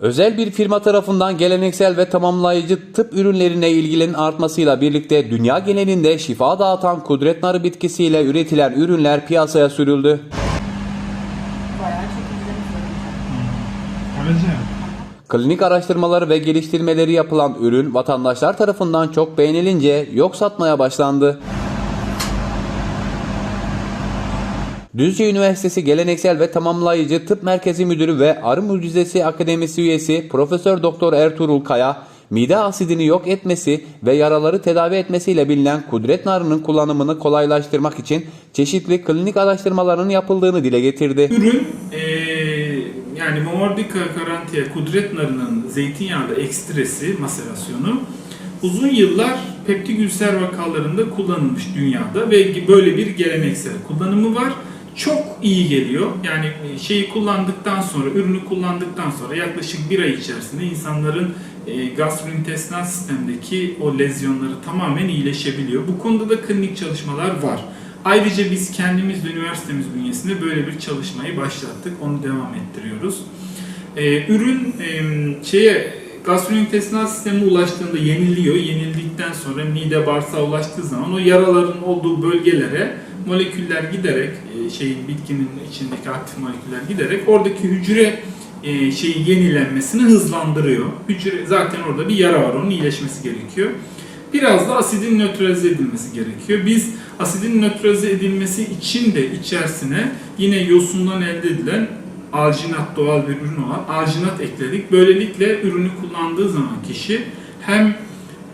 Özel bir firma tarafından geleneksel ve tamamlayıcı tıp ürünlerine ilginin artmasıyla birlikte dünya genelinde şifa dağıtan kudret narı bitkisiyle üretilen ürünler piyasaya sürüldü. Klinik araştırmaları ve geliştirmeleri yapılan ürün vatandaşlar tarafından çok beğenilince yok satmaya başlandı. Düzce Üniversitesi Geleneksel ve Tamamlayıcı Tıp Merkezi Müdürü ve Arı Mucizesi Akademisi üyesi Profesör Doktor Ertuğrul Kaya, mide asidini yok etmesi ve yaraları tedavi etmesiyle bilinen kudret narının kullanımını kolaylaştırmak için çeşitli klinik araştırmaların yapıldığını dile getirdi. Ürün eee, yani Momordica carantia kudret narının zeytinyağlı ekstresi, maserasyonu uzun yıllar peptik ülser vakalarında kullanılmış dünyada ve böyle bir geleneksel kullanımı var. Çok iyi geliyor. Yani e, şeyi kullandıktan sonra, ürünü kullandıktan sonra yaklaşık bir ay içerisinde insanların e, gastrointestinal sistemdeki o lezyonları tamamen iyileşebiliyor. Bu konuda da klinik çalışmalar var. Ayrıca biz kendimiz de üniversitemiz bünyesinde böyle bir çalışmayı başlattık. Onu devam ettiriyoruz. Ee, ürün e, şeye gastrointestinal sisteme ulaştığında yeniliyor. Yenildikten sonra mide bağırsağa ulaştığı zaman o yaraların olduğu bölgelere moleküller giderek e, şeyin bitkinin içindeki aktif moleküller giderek oradaki hücre e, şeyi yenilenmesini hızlandırıyor. Hücre zaten orada bir yara var. Onun iyileşmesi gerekiyor. Biraz da asidin nötralize edilmesi gerekiyor. Biz asidin nötralize edilmesi için de içerisine yine yosundan elde edilen alginat doğal bir ürün olan alginat ekledik. Böylelikle ürünü kullandığı zaman kişi hem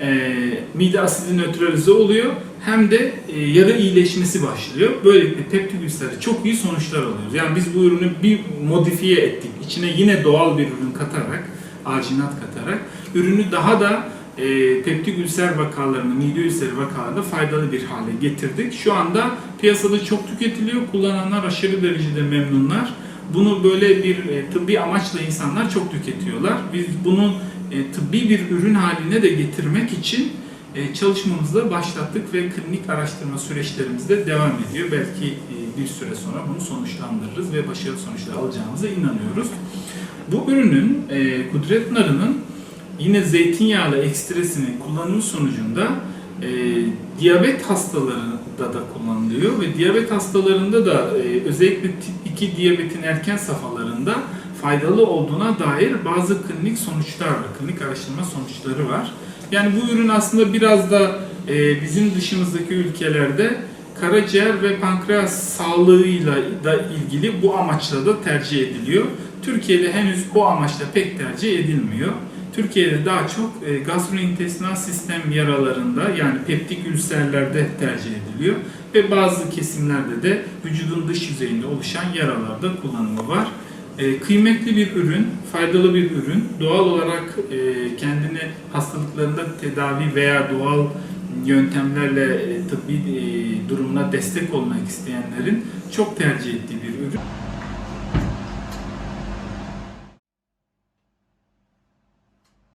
e, mide asidi nötralize oluyor hem de e, yara iyileşmesi başlıyor. Böylelikle peptik ülseri çok iyi sonuçlar alıyoruz. Yani biz bu ürünü bir modifiye ettik. İçine yine doğal bir ürün katarak, alginat katarak ürünü daha da e, peptik ülser vakalarını, mide ülseri vakalarında faydalı bir hale getirdik. Şu anda piyasada çok tüketiliyor. Kullananlar aşırı derecede memnunlar. Bunu böyle bir e, tıbbi amaçla insanlar çok tüketiyorlar. Biz bunu e, tıbbi bir ürün haline de getirmek için çalışmamızı başlattık ve klinik araştırma süreçlerimiz de devam ediyor. Belki e, bir süre sonra bunu sonuçlandırırız ve başarılı sonuçlar alacağımıza inanıyoruz. Bu ürünün e, kudret narının yine zeytinyağlı ekstresinin kullanımı sonucunda e, diyabet hastalarında da kullanılıyor ve diyabet hastalarında da e, özellikle tip 2 diyabetin erken safhalarında faydalı olduğuna dair bazı klinik sonuçlar klinik araştırma sonuçları var. Yani bu ürün aslında biraz da e, bizim dışımızdaki ülkelerde karaciğer ve pankreas sağlığıyla da ilgili bu amaçla da tercih ediliyor. Türkiye'de henüz bu amaçla pek tercih edilmiyor. Türkiye'de daha çok e, gastrointestinal sistem yaralarında yani peptik ülserlerde tercih ediliyor ve bazı kesimlerde de vücudun dış yüzeyinde oluşan yaralarda kullanımı var. E, kıymetli bir ürün, faydalı bir ürün. Doğal olarak e, kendini hastalıklarında tedavi veya doğal yöntemlerle e, tıbbi durumuna destek olmak isteyenlerin çok tercih ettiği bir ürün.